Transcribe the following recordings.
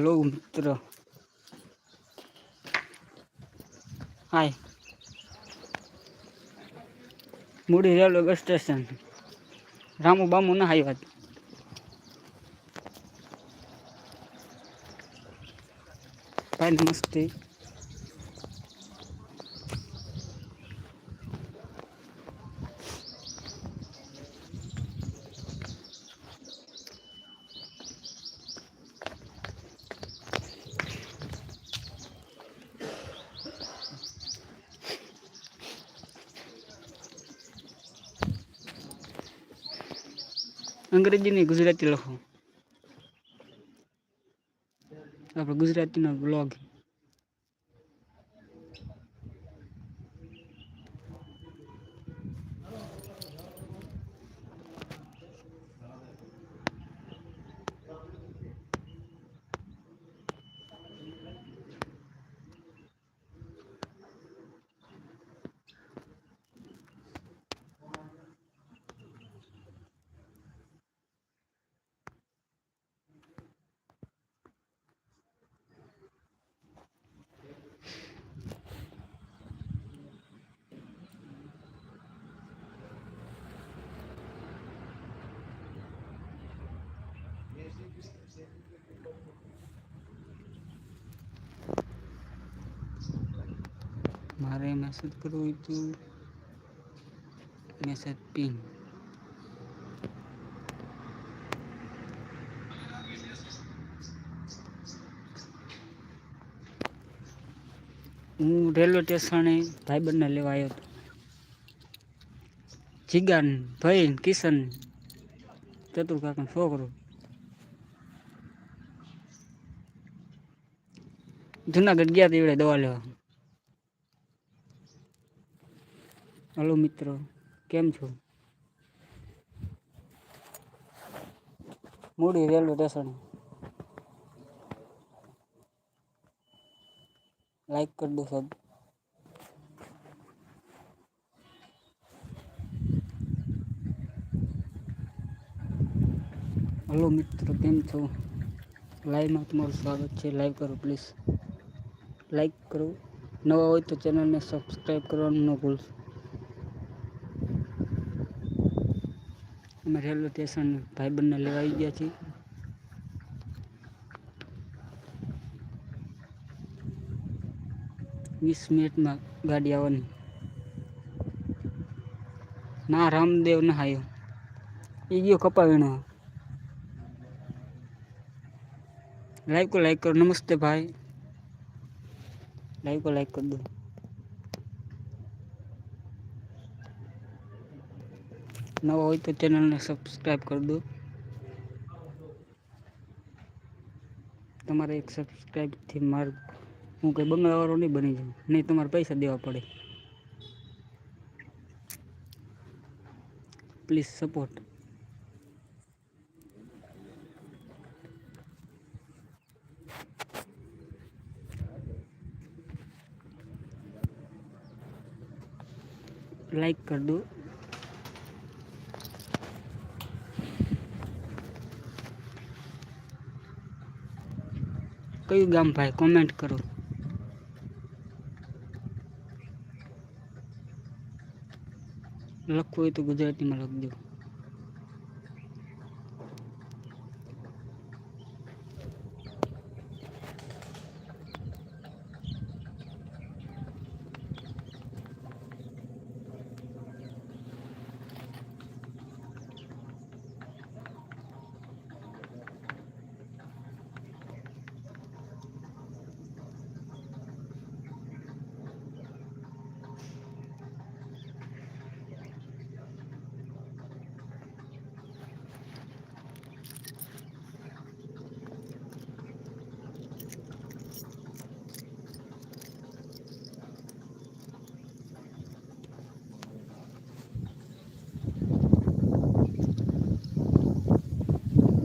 Hello મિત્ર hi મૂડી railway bus station. Ramu Bamu ના વાત ભાઈ નમસ્તે. અંગ્રેજીની ગુજરાતી લખો આપણે ગુજરાતીનો બ્લોગ મારે મેસેજ કરવો હોય તો મેસેજ પિન હું રેલવે સ્ટેશને ભાઈબંધને લેવા આવ્યો હતો. જીગાન ભાઈ કિશન ચતુર કાકાનો છોકરો. જુનાગઢ ગયા તા એવડે દવા લેવા. હલો મિત્રો, કેમ છો? મૂડી રેલવે સ્ટેશન. લાઈક કરી દો સબ હલો મિત્રો, કેમ છો? લાઈવમાં તમારું સ્વાગત છે. લાઈવ કરો પ્લીઝ લાઈક કરો. નવા હોય તો ચેનલને સબસ્ક્રાઈબ કરવાનું ન ભૂલશો. અમે રેલવે સ્ટેશન ભાઈબંધને લેવા આવી ગયા છીએ. વીસ મિનિટમાં ગાડી આવવાની. ના, રામદેવ ના આવ્યો એ ગયો કપાવીનો. લાઈક લાઈક કરો. નમસ્તે ભાઈ. લાઈક લાઈક કરી દો. નવા હોય તો ચેનલને સબસ્ક્રાઈબ કરી દો. તમારે એક સબસ્ક્રાઈબથી માર હું કંઈ બંગલાવાળો નહીં બની જાઉં, નહીં તમારે પૈસા દેવા પડે. પ્લીઝ સપોર્ટ લાઈક કરી દો. કયું ગામ ભાઈ? કોમેન્ટ કરો. લખવું હોય તો ગુજરાતીમાં લખજો.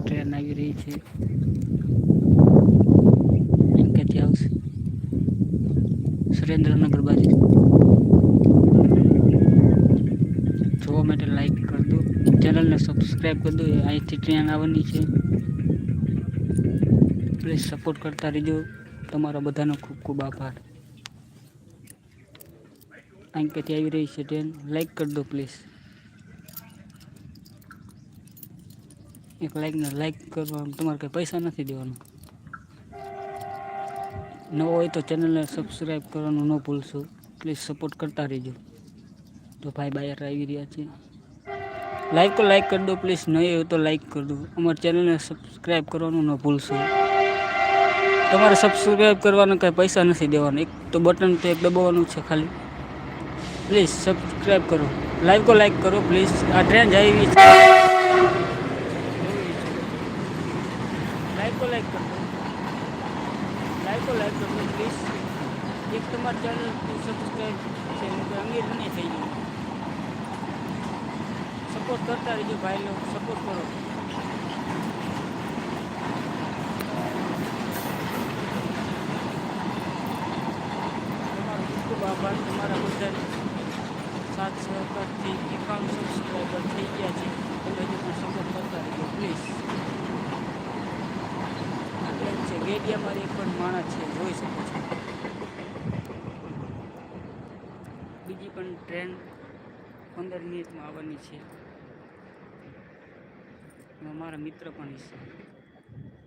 ટ્રેન આવી રહી છે. એમ ક્યાંથી આવશે. સુરેન્દ્રનગર બાજુ. જોવા માટે લાઈક કરી દો. ચેનલને સબસ્ક્રાઈબ કરી દો. અહીંથી ટ્રેન આવવાની છે. પ્લીઝ સપોર્ટ કરતા રહેજો. તમારા બધાનો ખૂબ ખૂબ આભાર. અહીંથી આવી રહી છે ટ્રેન લાઈક કરી દો પ્લીઝ એક લાઈકને લાઈક કરવાનું. તમારે કંઈ પૈસા નથી દેવાનું. નવો હોય તો ચેનલને સબસ્ક્રાઈબ કરવાનું ન ભૂલશો. પ્લીઝ સપોર્ટ કરતા રહેજો. તો ભાઈ બાયર આવી રહ્યા છે. લાઈક લાઈક કરી દો પ્લીઝ નહીં હોય તો લાઈક કરી દો. અમારી ચેનલને સબસ્ક્રાઈબ કરવાનું ન ભૂલશો. તમારે સબસ્ક્રાઈબ કરવાના કાંઈ પૈસા નથી દેવાના. એક તો બટન તો એક દબાવવાનું છે ખાલી. પ્લીઝ સબસ્ક્રાઈબ કરો. લાઈવ કો લાઈક કરો પ્લીઝ આ ટ્રેન જાય રહી છે લાઈક કો લાઈક કરો લાઈક કો લાઈક કરો પ્લીઝ એક તમારી ચેનલ સબસ્ક્રાઈબ છે અમીર નહીં થઈ ગયું. સપોર્ટ કરતા રહેજો ભાઈ લોકો સપોર્ટ કરો. તમારો ખૂબ તમારા બધા સાત સહકારથી એકાવન સબસ્ક્રાઈબર થઈ ગયા છે. તમે હજુ પણ સપોર્ટ કરતા રહેજો પ્લીઝ છે, ગેડિયામાં એક પણ માણસ છે જોઈ શકો છો બીજી પણ ટ્રેન પંદર મિનિટમાં આવવાની છે. અમારા મારા મિત્ર પણ છે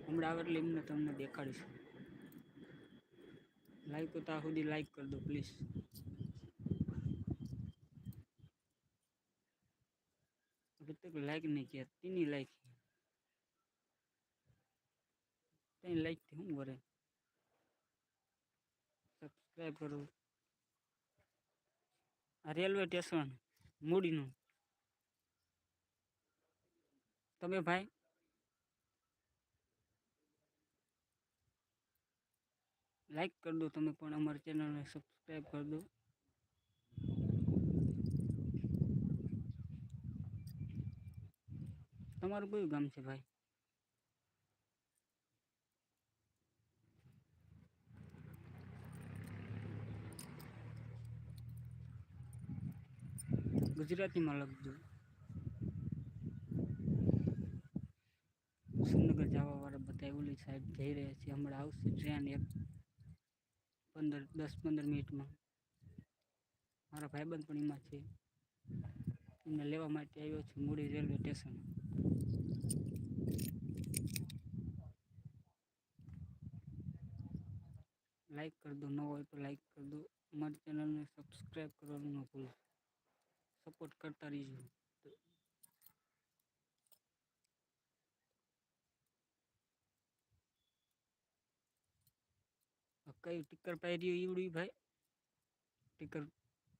હમણાં આવે એટલે એમને તમને દેખાડીશું. લાઈક તો ત્યાં સુધી લાઈક કરી દો પ્લીઝ કેટલુક લાઈક નહીં કે, તેની લાઈક ત્રણ લાઈકથી શું કરે? સબસ્ક્રાઈબ કરું. આ રેલવે સ્ટેશન મૂડીનું. તમે ભાઈ? લાઈક કરી દો તમે પણ, અમારી ચેનલને સબસ્ક્રાઈબ કરી દો. તમારું કયું ગામ છે ભાઈ? ગુજરાતીમાં લખજો. સુરનગર જવા વાળા બધા ઓલી સાહેબ જઈ રહ્યા છે. હમણાં આવશે ટ્રેન એક પંદર, દસ, પંદર મિનિટમાં. મારા ભાઈબંધ પણ એમાં છે. એમને લેવા માટે આવ્યો છું મૂડી રેલવે સ્ટેશન. લાઈક કરી દો ન હોય તો લાઈક કરી દો અમારી ચેનલને સબસ્ક્રાઈબ કરવાનું ન ભૂલો. સપોર્ટ કરતા રહીજો કયું ટીકર પહેર્યું ઈવડ્યું ભાઈ ટીકર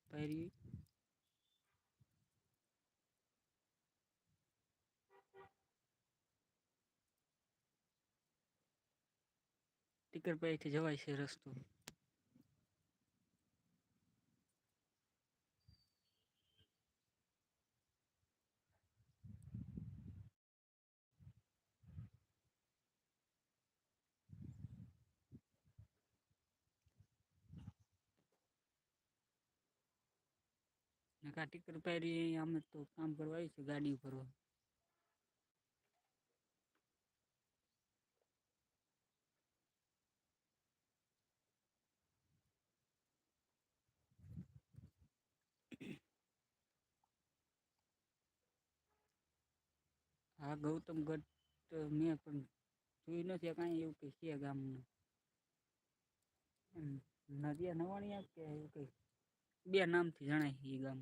પહેર્યું ટીકર પહેરથી જવાય છે રસ્તો નકા ટીકર પહેરી અમે તો કામ કરવા આવી છે ગાડી ઉપર હા, ગૌતમ ગઢ મેં પણ જોયું નથી, કાંઈ એવું કંઈ છે ગામનું. નદિયા નવાણિયા કે એવું કંઈ? બે નામથી જણાય એ ગામ.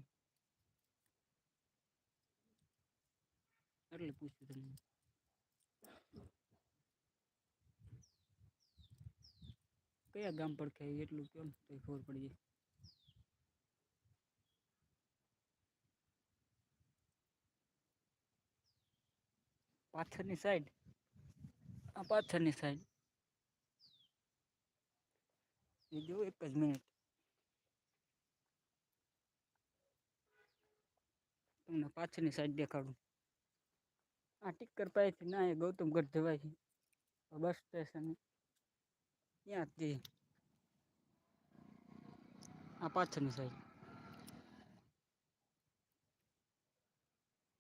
એટલે પૂછ્યું તમને કયા ગામ પર ખાય એટલું કેમ તો ખબર પડી જાય પાછળની સાઈડ આ પાછળની સાઈડ એ જો એક જ મિનિટ તમને પાછળની સાઈડ દેખાડું આ ટીકર પાસેથી ના એ ગૌતમગઢ જવાય છે. બસ સ્ટેશન ત્યાં જ જઈએ આ પાછળની સાઈડ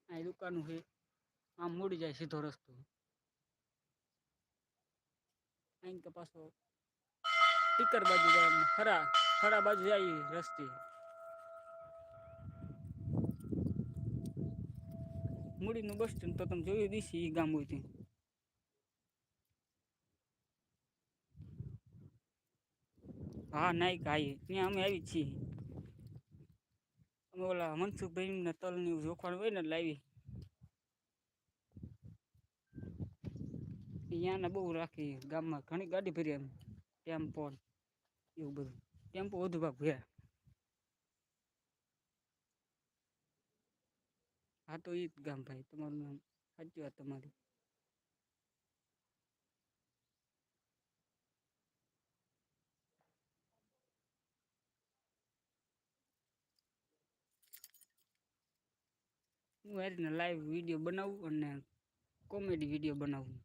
આ દુકાનું છે. આમ મૂડી જાય સીધો રસ્તો. અહીં કે પાછો ટીકર બાજુ જાય ખરા ખરા બાજુ જાય રસ્તે. મૂડીનું બસ સ્ટેન્ડ તો તમે જોયું દીશી એ ગામ હોય હા નાઈક આવીએ ત્યાં અમે આવી છીએ. અમે ઓલા મનસુખભાઈ ને તલની જોખવાનું હોય ને લાવી. અહીંયાને બહુ રાખી ગામમાં ઘણી ગાડી ફરી એમ. ટેમ્પો એવું બધું. ટેમ્પો વધુ ભાગ ભર્યા. હા, તો એ જ ગામ ભાઈ, તમારું નામ સાચી વાત તમારી. હું આ રીતના લાઈવ વીડિયો બનાવું અને કોમેડી વીડિયો બનાવું.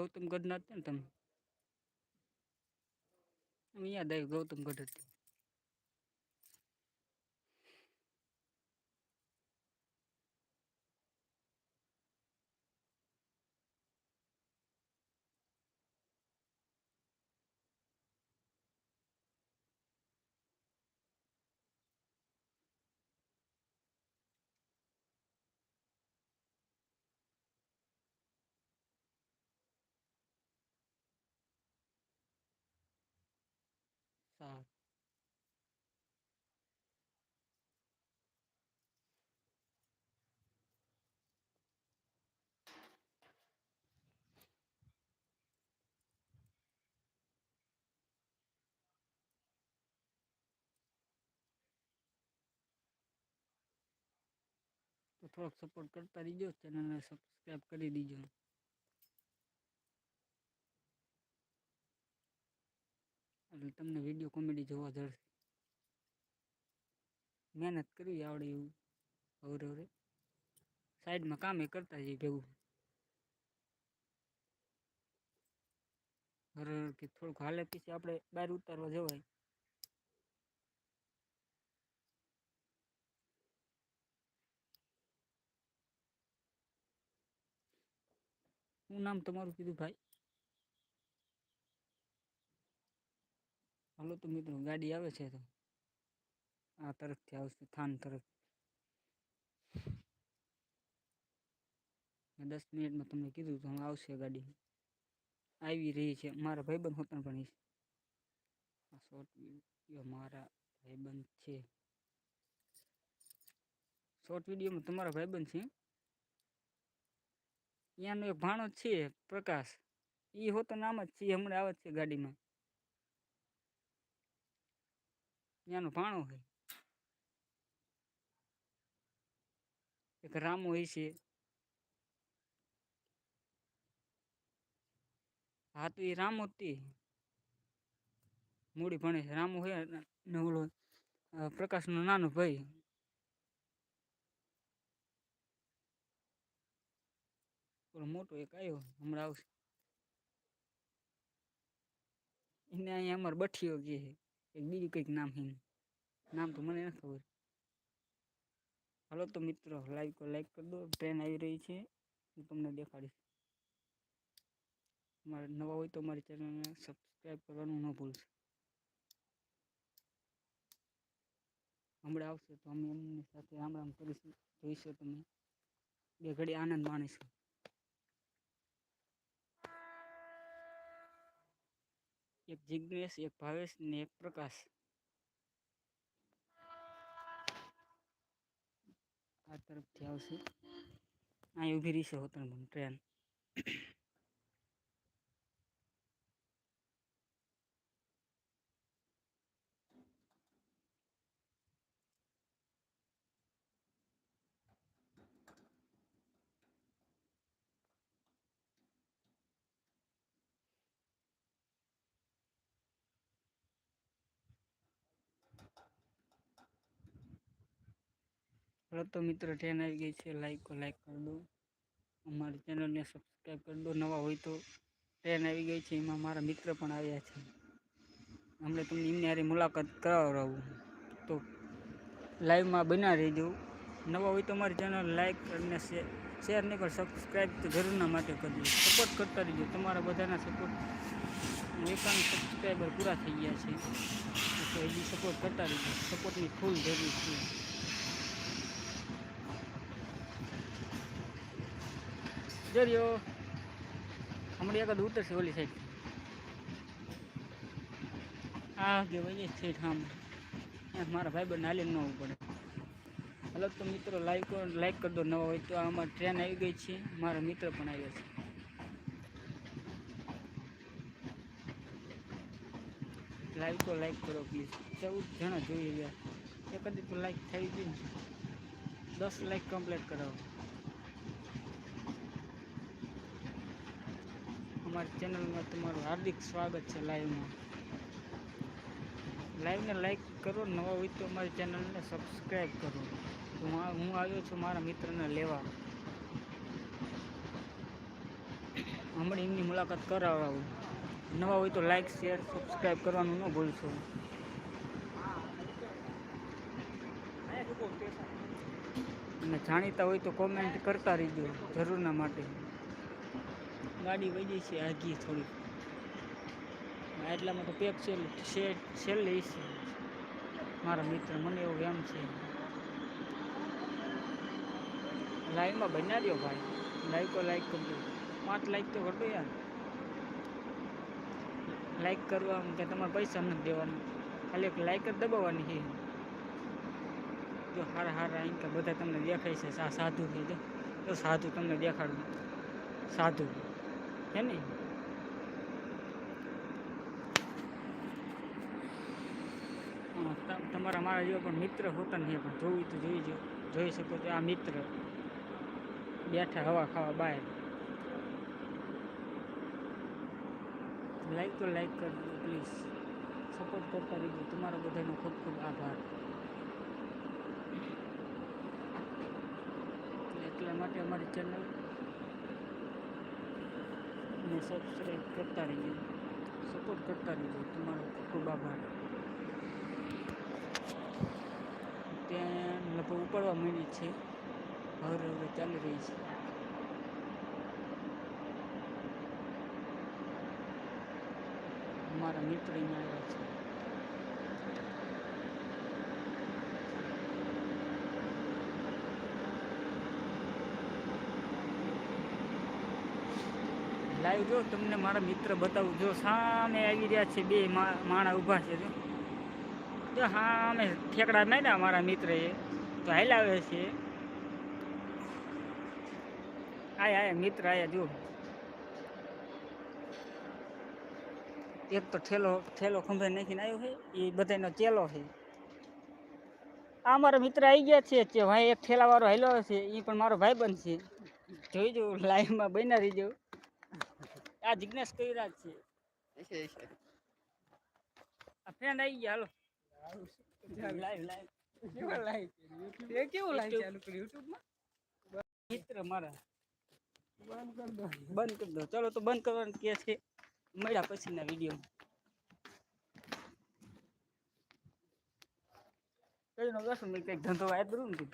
ગૌતમ ગઢ ના ને તમે? અહીંયા આવ્યું ગૌતમ ગઢ હતી સારું તો થોડોક સપોર્ટ કરતા રહીજો ચેનલને સબસ્ક્રાઈબ કરી દીજો એટલે તમને વીડિયો કોમેડી જોવા જશે મહેનત કરવી આવડે એવું, અવરે અવરે. સાઈડમાં કામ એ કરતા જઈએ ભેગું. હર કે થોડુંક હાલે પછી આપણે બહાર ઉતારવા જવાય. શું નામ તમારું કીધું ભાઈ? હાલો તો મિત્રો, ગાડી આવે છે તો. આ તરફથી આવશે, થાન તરફ. દસ મિનિટમાં તમને કીધું તો આવશે ગાડી. આવી રહી છે, મારા ભાઈબંધ હોતા પણ આ શોર્ટ વીડિયો મારા ભાઈબંધ છે. શોર્ટ વિડીયોમાં તમારા ભાઈબંધ છે? ત્યાંનો એક ભાણો છે, પ્રકાશ. એ હોતો નામ જ છે, હમણાં આવે છે ગાડીમાં. ત્યાંનો ભાણું હોય એક રામો હોય છે. હા, તો એ રામો તે. મૂડી ભણે છે. રામો હોય ને ઓલો પ્રકાશનો નાનો ભાઈ. ઓલો મોટો એક આવ્યો હમણાં આવશે. એને અહીંયા અમારે બઠીઓ કે એક બીજું કંઈક નામ છે નામ તો મને નથી ખબર હાલો તો મિત્રો લાઈવ કો લાઈક કરી દો ટ્રેન આવી રહી છે હું તમને દેખાડીશ મારે નવા હોય તો મારી ચેનલને સબસ્ક્રાઈબ કરવાનું ન ભૂલશો હમણાં આવશે તો અમે એમની સાથે આમ આમ કરીશું જોઈશો તમે બે ઘડી આનંદ માણીશું એક જિજ્ઞેશ એક ભાવેશ ને એક પ્રકાશ. આ તરફથી આવશે. અહીં ઊભી રહીશે હોતન ટ્રેન. ચલો તો મિત્રો ટ્રેન આવી ગઈ છે. લાઈક લાઈક કરી દો. અમારી ચેનલને સબસ્ક્રાઈબ કરી દો. નવા હોય તો ટ્રેન આવી ગઈ છે. એમાં મારા મિત્ર પણ આવ્યા છે. હમણાં તમને એમની હારી મુલાકાત કરાવડાવું. તો લાઈવમાં બના રહેજો. નવા હોય તો અમારી ચેનલ લાઈક અને શેર નહીં પણ સબસ્ક્રાઈબ તો જરૂરના માટે કરજો. સપોર્ટ કરતા રહેજો. તમારા બધાના સપોર્ટ એકાવન સબસ્ક્રાઈબર પૂરા થઈ ગયા છે. તો હજી સપોર્ટ કરતા રહેજો. સપોર્ટની ફૂલ જરૂર છે. જરિયો હમણાં આગળ ઉતરશે ઓલી સાઈડ આ કે વઈએ સાઈડ ઠામ. મારા ભાઈ બંધ હાલી ન આવવું પડે. હલો તો મિત્રો લાઈક લાઈક કરી દો. નવા હોય તો આમાં ટ્રેન આવી ગઈ છે. મારા મિત્ર પણ આવ્યા છે. લાઈક તો લાઈક કરો પ્લીઝ ચૌદ જણા જોઈ ગયા કદી તો લાઈક થઈ ગઈ દસ લાઈક કમ્પ્લીટ કરાવો. અમારી ચેનલમાં તમારું હાર્દિક સ્વાગત છે લાઈવમાં. લાઈવને લાઈક કરો, નવા હોય તો અમારી ચેનલને સબસ્ક્રાઈબ કરો. હું હું આવ્યો છું મારા મિત્રને લેવા. હમણાં એમની મુલાકાત કરાવું. નવા હોય તો લાઈક, શેર સબસ્ક્રાઈબ કરવાનું ન ભૂલશો. અને જાણીતા હોય તો કોમેન્ટ કરતા રહીજો જરૂરના માટે. ગાડી વહી ગઈ છે આગી થોડી એટલામાં તો પેક છે શેડ છેલ્લે છે. મારા મિત્ર, મને એવું એમ છે. લાઈવમાં બન્યા દ્યો ભાઈ. લાઈક તો લાઈક કરજો. પાંચ લાઈક તો કરજો યાર. લાઈક કરવા કે તમારે પૈસા નથી દેવાના. ખાલી એક લાઈક જ દબાવવાની છે. જો હારા હારા એમ કે બધા તમને દેખાય છે આ સાધુ છે, જો. તો સાધુ તમને દેખાડું. સાધુ. હે ને? તમારા મારા જેવા પણ મિત્ર હોતા નહીં પણ જોવી તો જોઈ જોઈ શકો તો આ મિત્ર. બેઠા હવા ખાવા બહાર લાઈક તો લાઈક કરજો પ્લીઝ સપોર્ટ કરતા રહીજો. તમારો બધાનો ખૂબ ખૂબ આભાર. એટલા માટે અમારી ચેનલ ને સબસ્ક્રાઈબ કરતા રહીએ સપોર્ટ કરતા રહીએ તમારો ખૂબ આભાર. ત્યાં લગભગ ઉપાડવા માંડી છે. હવે હવે ચાલી રહી છે. મારા મિત્ર અહીંયા આવ્યા છે. લાઈવ જો, તમને મારા મિત્ર બતાવું. જો સામે આવી રહ્યા છે બે માણા ઊભા છે જો. સામે ઠેકડા માર્યા મારા મિત્રએ. તો હલાવે છે. આયા આયા, મિત્ર, આયા, જો. એક તો ઠેલો ઠેલો ખંભે નાખીને આવ્યો છે. એ બધાનો ચેલો છે. આ મારા મિત્ર આવી ગયા છે કે ભાઈ એક ઠેલાવાળો હાલ્યો છે. એ પણ મારો ભાઈબંધ છે. જોઈ જો લાઈવમાં બનાવી રહીજો. આ જિજ્ઞેશ રહ્યા છે. આ ફ્રેન્ડ આવી ગયા હાલો. લાઈવ લાઈવ કેવું. ચાલુ કર્યું? યુટ્યુબમાં મિત્ર મારા. બંધ કરી દો. બંધ કરી દો. ચલો તો બંધ કરવાનું કે છે. મળ્યા પછીના વીડિયો કઈ નો કશું મેં કંઈક ધંધો વાય કરું ને